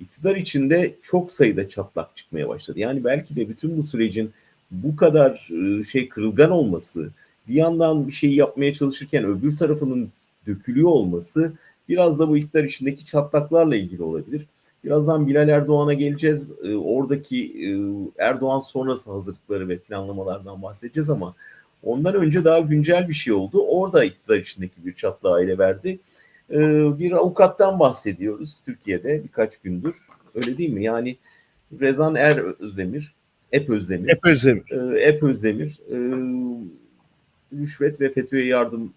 iktidar içinde çok sayıda çatlak çıkmaya başladı. Yani belki de bütün bu sürecin bu kadar e, şey kırılgan olması, bir yandan bir şey yapmaya çalışırken öbür tarafının dökülüyor olması biraz da bu iktidar içindeki çatlaklarla ilgili olabilir. Birazdan Bilal Erdoğan'a geleceğiz. E, oradaki e, Erdoğan sonrası hazırlıkları ve planlamalardan bahsedeceğiz ama ondan önce daha güncel bir şey oldu. Orada iktidar içindeki bir çatlağı ele verdi. E, bir avukattan bahsediyoruz Türkiye'de birkaç gündür. Öyle değil mi? Yani Rezan Er Özdemir, Ep Özdemir. Hep özlem. E, Ep Özdemir e, rüşvet ve FETÖ'ye yardım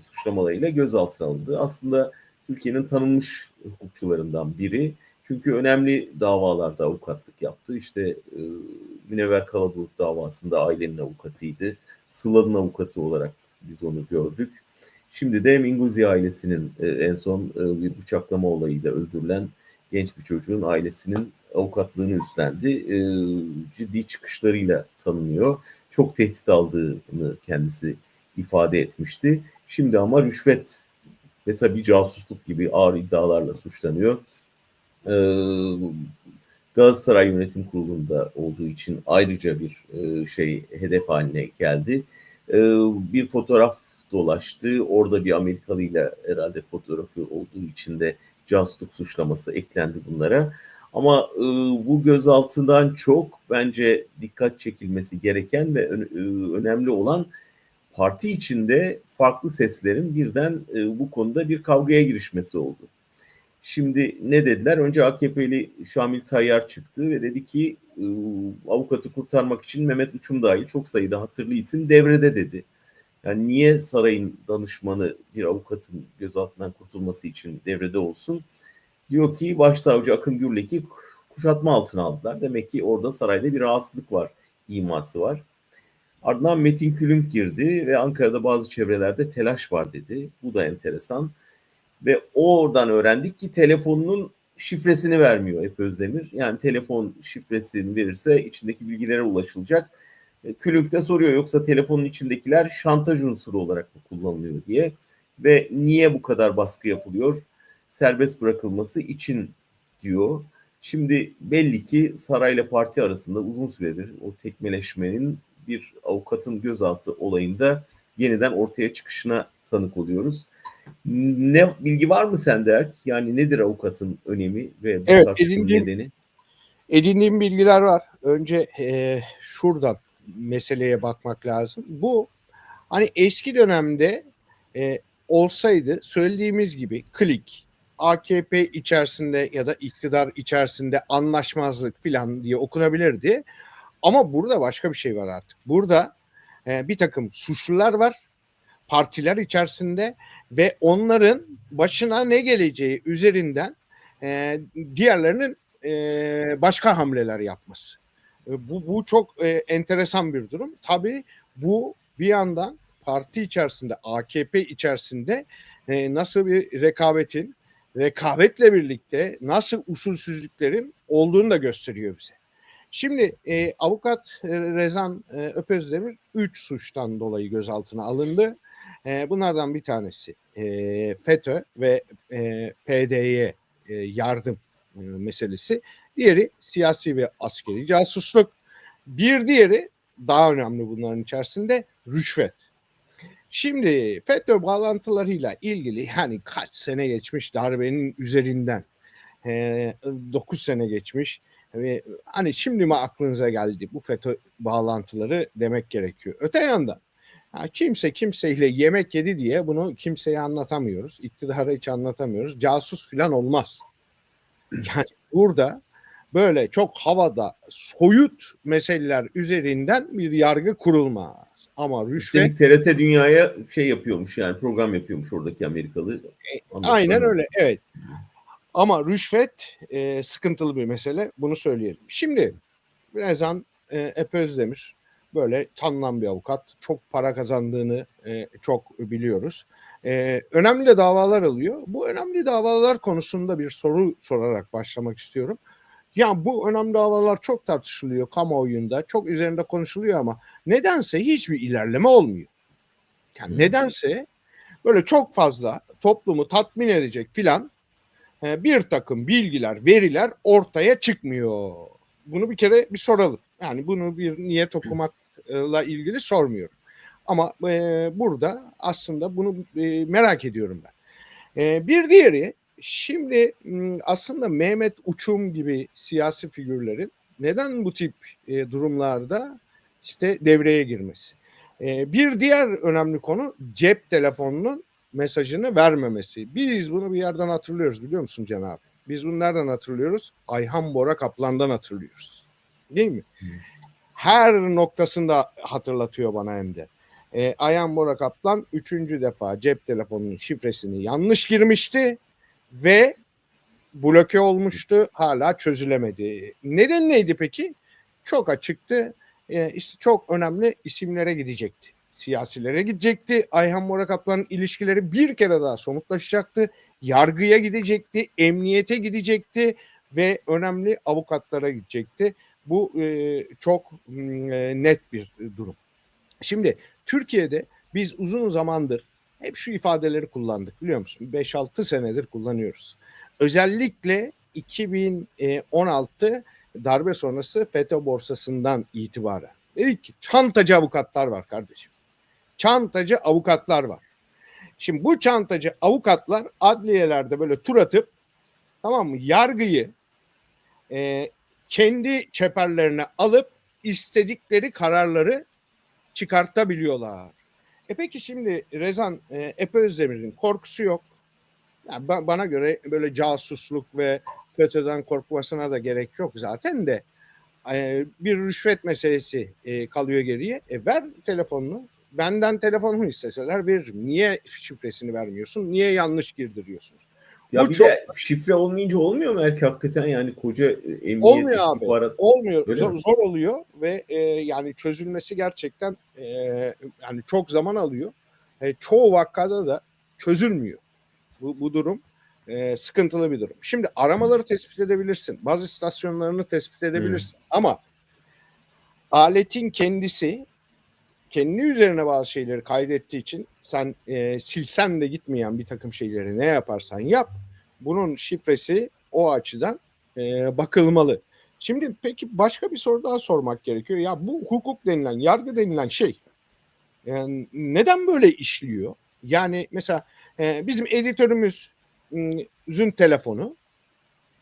suçlamalarıyla gözaltına alındı. Aslında Türkiye'nin tanınmış hukukçularından biri. Çünkü önemli davalarda avukatlık yaptı. İşte e, Münevver Kalabulut davasında ailenin avukatıydı. Sıla'nın avukatı olarak biz onu gördük. Şimdi de Minguzi ailesinin e, en son e, bir bıçaklama olayıyla öldürülen genç bir çocuğun ailesinin avukatlığını üstlendi. E, ciddi çıkışlarıyla tanınıyor. Çok tehdit aldığını kendisi ifade etmişti. Şimdi ama rüşvet ve tabii casusluk gibi ağır iddialarla suçlanıyor. Galatasaray Yönetim Kurulu'nda olduğu için ayrıca bir şey hedef haline geldi. Bir fotoğraf dolaştı. Orada bir Amerikalı ile herhalde fotoğrafı olduğu için de casusluk suçlaması eklendi bunlara. Ama e, bu gözaltından çok bence dikkat çekilmesi gereken ve ö- e, önemli olan parti içinde farklı seslerin birden e, bu konuda bir kavgaya girişmesi oldu. Şimdi ne dediler? Önce AKP'li Şamil Tayyar çıktı ve dedi ki e, avukatı kurtarmak için Mehmet Uçum dahil çok sayıda hatırlı isim devrede dedi. Yani niye sarayın danışmanı bir avukatın gözaltından kurtulması için devrede olsun? Diyor ki başsavcı Akın Gürlek'i kuşatma altına aldılar. Demek ki orada sarayda bir rahatsızlık var, iması var. Ardından Metin Külünk girdi ve Ankara'da bazı çevrelerde telaş var dedi. Bu da enteresan. Ve oradan öğrendik ki telefonunun şifresini vermiyor Hep Özdemir. Yani telefon şifresini verirse içindeki bilgilere ulaşılacak. E, Külünk de soruyor yoksa telefonun içindekiler şantaj unsuru olarak mı kullanılıyor diye. Ve niye bu kadar baskı yapılıyor? Serbest bırakılması için diyor. Şimdi belli ki sarayla parti arasında uzun süredir o tekmeleşmenin bir avukatın gözaltı olayında yeniden ortaya çıkışına tanık oluyoruz. Ne bilgi var mı sende Erk? Yani nedir avukatın önemi ve bu Evet, tartışmanın edindiğim- nedeni? Edindiğim bilgiler var. Önce e, şuradan meseleye bakmak lazım. Bu hani eski dönemde e, olsaydı söylediğimiz gibi klik, AKP içerisinde ya da iktidar içerisinde anlaşmazlık falan diye okunabilirdi. Ama burada başka bir şey var artık. Burada e, bir takım suçlular var partiler içerisinde ve onların başına ne geleceği üzerinden e, diğerlerinin e, başka hamleler yapması. E, bu, bu çok e, enteresan bir durum. Tabii bu bir yandan parti içerisinde, AKP içerisinde e, nasıl bir rekabetin, rekabetle birlikte nasıl usulsüzlüklerin olduğunu da gösteriyor bize. Şimdi e, avukat e, Rezan e, Öpezdemir 3 suçtan dolayı gözaltına alındı. E, bunlardan bir tanesi e, FETÖ ve e, PD'ye e, yardım e, meselesi. Diğeri siyasi ve askeri casusluk. Bir diğeri daha önemli bunların içerisinde rüşvet. Şimdi FETÖ bağlantılarıyla ilgili hani kaç sene geçmiş darbenin üzerinden e, 9 sene geçmiş hani şimdi mi aklınıza geldi bu FETÖ bağlantıları demek gerekiyor. Öte yandan kimse kimseyle yemek yedi diye bunu kimseye anlatamıyoruz. İktidara hiç anlatamıyoruz. Casus falan olmaz. Yani burada böyle çok havada soyut meseleler üzerinden bir yargı kurulmaz. Ama rüşvet Üstelik TRT dünyaya şey yapıyormuş yani program yapıyormuş oradaki Amerikalı. Aynen öyle evet. Ama rüşvet e, sıkıntılı bir mesele bunu söyleyelim. Şimdi Rezan e, Epe Özdemir böyle tanınan bir avukat. Çok para kazandığını e, çok biliyoruz. E, önemli de davalar alıyor. Bu önemli davalar konusunda bir soru sorarak başlamak istiyorum. Ya bu önemli davalar çok tartışılıyor kamuoyunda, çok üzerinde konuşuluyor ama nedense hiçbir ilerleme olmuyor. Yani nedense böyle çok fazla toplumu tatmin edecek filan e, bir takım bilgiler, veriler ortaya çıkmıyor. Bunu bir kere bir soralım. Yani bunu bir niyet okumakla ilgili sormuyorum. Ama e, burada aslında bunu e, merak ediyorum ben. E, bir diğeri şimdi aslında Mehmet Uçum gibi siyasi figürlerin neden bu tip e, durumlarda işte devreye girmesi. E, bir diğer önemli konu cep telefonunun mesajını vermemesi. Biz bunu bir yerden hatırlıyoruz biliyor musun Can abi? Biz bunu nereden hatırlıyoruz? Ayhan Bora Kaplan'dan hatırlıyoruz. Değil mi? Her noktasında hatırlatıyor bana hem de. E, Ayhan Bora Kaplan üçüncü defa cep telefonunun şifresini yanlış girmişti ve bloke olmuştu. Hala çözülemedi. Neden neydi peki? Çok açıktı. E, işte çok önemli isimlere gidecekti. Siyasilere gidecekti. Ayhan Bora Kaplan'ın ilişkileri bir kere daha somutlaşacaktı. Yargıya gidecekti, emniyete gidecekti ve önemli avukatlara gidecekti. Bu e, çok e, net bir durum. Şimdi Türkiye'de biz uzun zamandır hep şu ifadeleri kullandık biliyor musun? 5-6 senedir kullanıyoruz. Özellikle 2016 darbe sonrası FETÖ borsasından itibaren. Dedik ki çantacı avukatlar var kardeşim. Çantacı avukatlar var. Şimdi bu çantacı avukatlar adliyelerde böyle tur atıp tamam mı yargıyı e, kendi çeperlerine alıp istedikleri kararları çıkartabiliyorlar. E peki şimdi Rezan e, Epe Özdemir'in korkusu yok. Yani ba- bana göre böyle casusluk ve FETÖ'den korkmasına da gerek yok zaten de e, bir rüşvet meselesi e, kalıyor geriye. E, ver telefonunu. Benden telefonumu isteseler veririm. Niye şifresini vermiyorsun? Niye yanlış girdiriyorsun? Ya Bu bir çok- de şifre olmayınca olmuyor mu erkek hakikaten yani koca emniyet Olmuyor abi. istihbarat Olmuyor. Öyle Zor, mi? zor oluyor ve e, yani çözülmesi gerçekten e, yani çok zaman alıyor. E, çoğu vakada da çözülmüyor. Bu, bu durum e, sıkıntılı bir durum. Şimdi aramaları tespit edebilirsin. Bazı istasyonlarını tespit edebilirsin. Ama aletin kendisi kendi üzerine bazı şeyleri kaydettiği için sen e, silsen de gitmeyen bir takım şeyleri ne yaparsan yap bunun şifresi o açıdan e, bakılmalı. Şimdi peki başka bir soru daha sormak gerekiyor. Ya bu hukuk denilen, yargı denilen şey yani neden böyle işliyor? Yani mesela e, bizim editörümüzün telefonu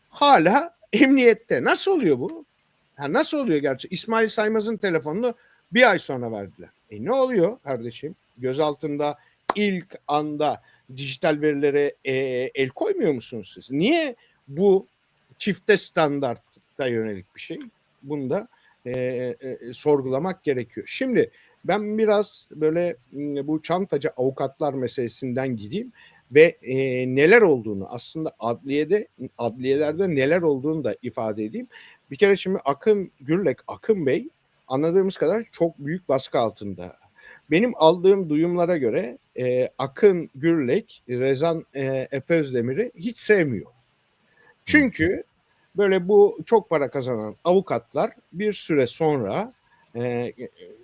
hala emniyette. Nasıl oluyor bu? Ha, nasıl oluyor gerçi? İsmail Saymaz'ın telefonunu bir ay sonra verdiler. E ne oluyor kardeşim? Gözaltında ilk anda dijital verilere e, el koymuyor musunuz siz? Niye bu çifte standartta yönelik bir şey? Bunu da e, e, sorgulamak gerekiyor. Şimdi ben biraz böyle bu çantacı avukatlar meselesinden gideyim ve e, neler olduğunu aslında adliyede adliyelerde neler olduğunu da ifade edeyim. Bir kere şimdi Akın Gürlek, Akın Bey anladığımız kadar çok büyük baskı altında. Benim aldığım duyumlara göre e, Akın Gürlek, Rezan e, Epözdemir'i hiç sevmiyor. Çünkü böyle bu çok para kazanan avukatlar bir süre sonra e,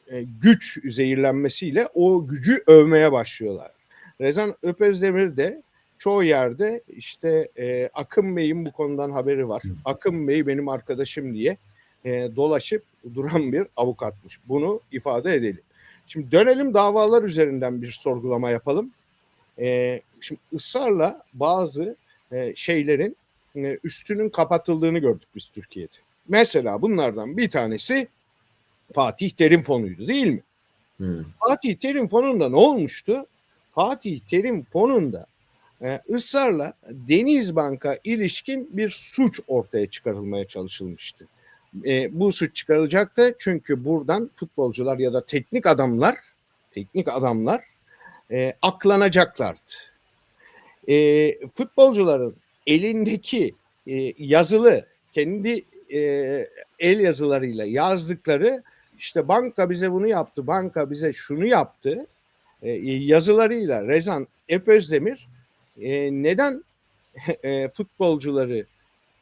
e, güç zehirlenmesiyle o gücü övmeye başlıyorlar. Rezan Öpezdemir de çoğu yerde işte e, Akın Bey'in bu konudan haberi var. Akın Bey benim arkadaşım diye e, dolaşıp duran bir avukatmış. Bunu ifade edelim. Şimdi dönelim davalar üzerinden bir sorgulama yapalım. E, şimdi ısrarla bazı e, şeylerin e, üstünün kapatıldığını gördük biz Türkiye'de. Mesela bunlardan bir tanesi Fatih Terim Fonu'ydu değil mi? Hı. Fatih Terim Fonu'nda ne olmuştu? Fatih Terim Fonu'nda e, ısrarla Denizbank'a ilişkin bir suç ortaya çıkarılmaya çalışılmıştı. E, bu suç çıkarılacaktı çünkü buradan futbolcular ya da teknik adamlar teknik adamlar e, aklanacaklardı. E, futbolcuların elindeki e, yazılı kendi e, el yazılarıyla yazdıkları işte banka bize bunu yaptı, banka bize şunu yaptı e, yazılarıyla Rezan Epözdemir e, neden e, futbolcuları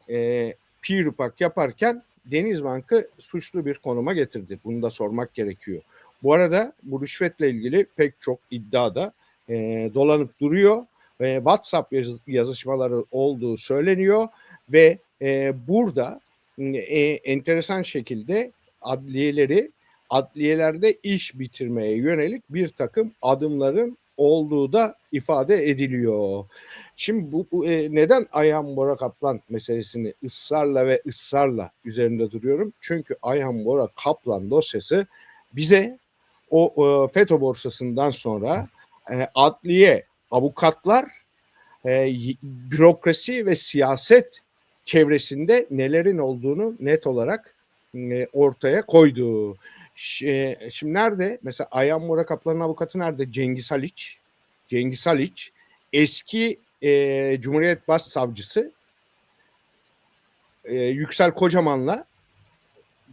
e, pirupak yaparken Denizbank'ı suçlu bir konuma getirdi. Bunu da sormak gerekiyor. Bu arada bu rüşvetle ilgili pek çok iddia da e, dolanıp duruyor. e, WhatsApp yaz- yazışmaları olduğu söyleniyor ve e, burada e, enteresan şekilde adliyeleri adliyelerde iş bitirmeye yönelik bir takım adımların olduğu da ifade ediliyor. Şimdi bu, bu, e, neden Ayhan Bora Kaplan meselesini ısrarla ve ısrarla üzerinde duruyorum? Çünkü Ayhan Bora Kaplan dosyası bize o e, FETÖ borsasından sonra e, adliye, avukatlar, e, bürokrasi ve siyaset çevresinde nelerin olduğunu net olarak e, ortaya koydu. E, Şimdi nerede? Mesela Ayhan Bora Kaplan'ın avukatı nerede? Cengiz Haliç. Cengiz Haliç eski e, Cumhuriyet Başsavcısı e, Yüksel Kocaman'la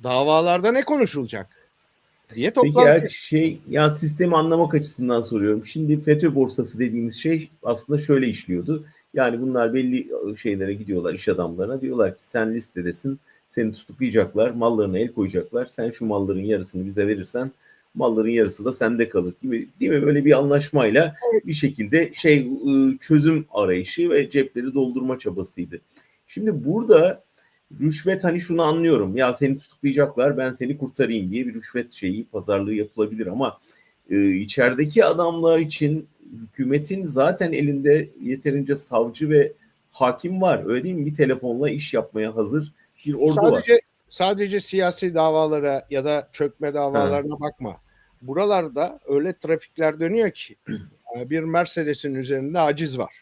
davalarda ne konuşulacak diye Peki toplantı. her şey ya sistemi anlamak açısından soruyorum. Şimdi FETÖ borsası dediğimiz şey aslında şöyle işliyordu. Yani bunlar belli şeylere gidiyorlar iş adamlarına diyorlar ki sen listedesin seni tutuklayacaklar mallarına el koyacaklar sen şu malların yarısını bize verirsen malların yarısı da sende kalır gibi değil mi böyle bir anlaşmayla bir şekilde şey ıı, çözüm arayışı ve cepleri doldurma çabasıydı. Şimdi burada rüşvet hani şunu anlıyorum ya seni tutuklayacaklar ben seni kurtarayım diye bir rüşvet şeyi pazarlığı yapılabilir ama e, içerideki adamlar için hükümetin zaten elinde yeterince savcı ve hakim var öyle değil mi? Bir telefonla iş yapmaya hazır bir ordu var. sadece sadece siyasi davalara ya da çökme davalarına bakma. Buralarda öyle trafikler dönüyor ki e, bir Mercedes'in üzerinde aciz var.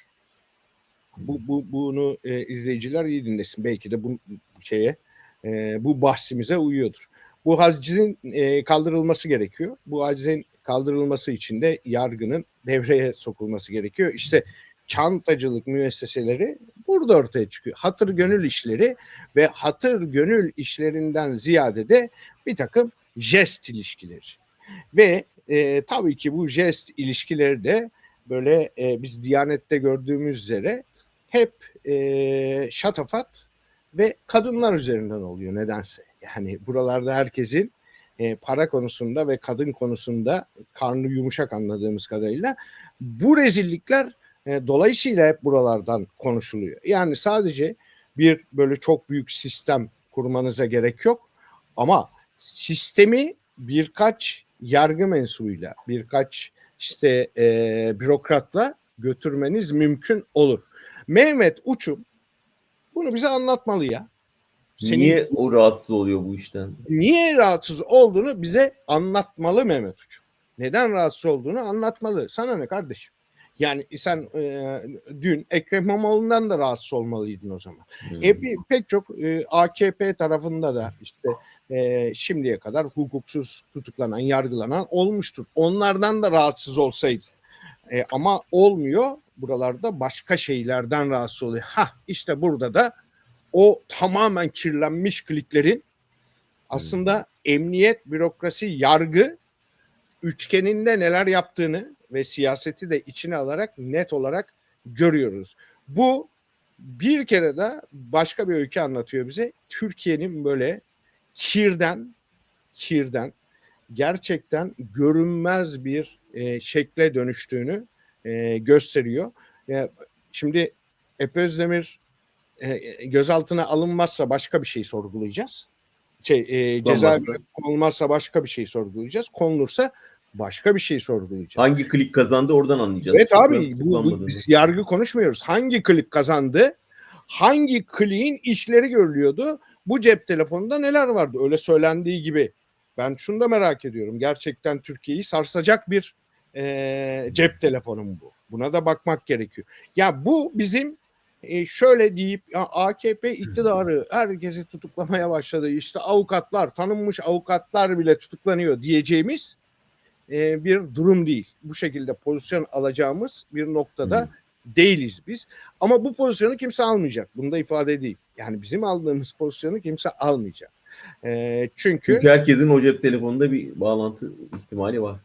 Bu, bu bunu e, izleyiciler iyi dinlesin. Belki de bu şeye e, bu bahsimize uyuyordur. Bu hacizin e, kaldırılması gerekiyor. Bu hacizin kaldırılması için de yargının devreye sokulması gerekiyor. İşte çantacılık müesseseleri burada ortaya çıkıyor. Hatır gönül işleri ve hatır gönül işlerinden ziyade de bir takım jest ilişkileri. Ve e, tabii ki bu jest ilişkileri de böyle e, biz Diyanet'te gördüğümüz üzere hep e, şatafat ve kadınlar üzerinden oluyor nedense. Yani buralarda herkesin e, para konusunda ve kadın konusunda karnı yumuşak anladığımız kadarıyla bu rezillikler e, dolayısıyla hep buralardan konuşuluyor. Yani sadece bir böyle çok büyük sistem kurmanıza gerek yok ama sistemi birkaç yargı mensubuyla, birkaç işte e, bürokratla götürmeniz mümkün olur. Mehmet Uçum bunu bize anlatmalı ya. Senin Niye o rahatsız oluyor bu işten? niye rahatsız olduğunu bize anlatmalı Mehmet Uçum. Neden rahatsız olduğunu anlatmalı. Sana ne kardeşim? Yani sen e, dün Ekrem İmamoğlu'ndan da rahatsız olmalıydın o zaman. Hmm. E, bir, pek çok e, AKP tarafında da işte e, şimdiye kadar hukuksuz tutuklanan, yargılanan olmuştur. Onlardan da rahatsız olsaydı. E, ama olmuyor. Buralarda başka şeylerden rahatsız oluyor. Ha işte burada da o tamamen kirlenmiş kliklerin aslında emniyet, bürokrasi, yargı üçgeninde neler yaptığını ve siyaseti de içine alarak net olarak görüyoruz. Bu bir kere de başka bir öykü anlatıyor bize. Türkiye'nin böyle kirden, kirden gerçekten görünmez bir e, şekle dönüştüğünü e, gösteriyor. E, şimdi Epe Özdemir e, gözaltına alınmazsa başka bir şey sorgulayacağız. Şey, e, cezaevine konulmazsa başka bir şey sorgulayacağız. Konulursa başka bir şey sorgulayacağız. Hangi klik kazandı oradan anlayacağız. Evet abi bu, bu- biz yargı konuşmuyoruz. Hangi klik kazandı? Hangi kliğin işleri görülüyordu? Bu cep telefonunda neler vardı? Öyle söylendiği gibi. Ben şunu da merak ediyorum. Gerçekten Türkiye'yi sarsacak bir e, cep telefonu mu bu? Buna da bakmak gerekiyor. Ya bu bizim e, şöyle deyip ya AKP iktidarı herkesi tutuklamaya başladı. İşte avukatlar, tanınmış avukatlar bile tutuklanıyor diyeceğimiz e, bir durum değil. Bu şekilde pozisyon alacağımız bir noktada Hı. değiliz biz. Ama bu pozisyonu kimse almayacak. Bunu da ifade edeyim. Yani bizim aldığımız pozisyonu kimse almayacak. E, çünkü Çünkü herkesin o cep telefonunda bir bağlantı ihtimali var.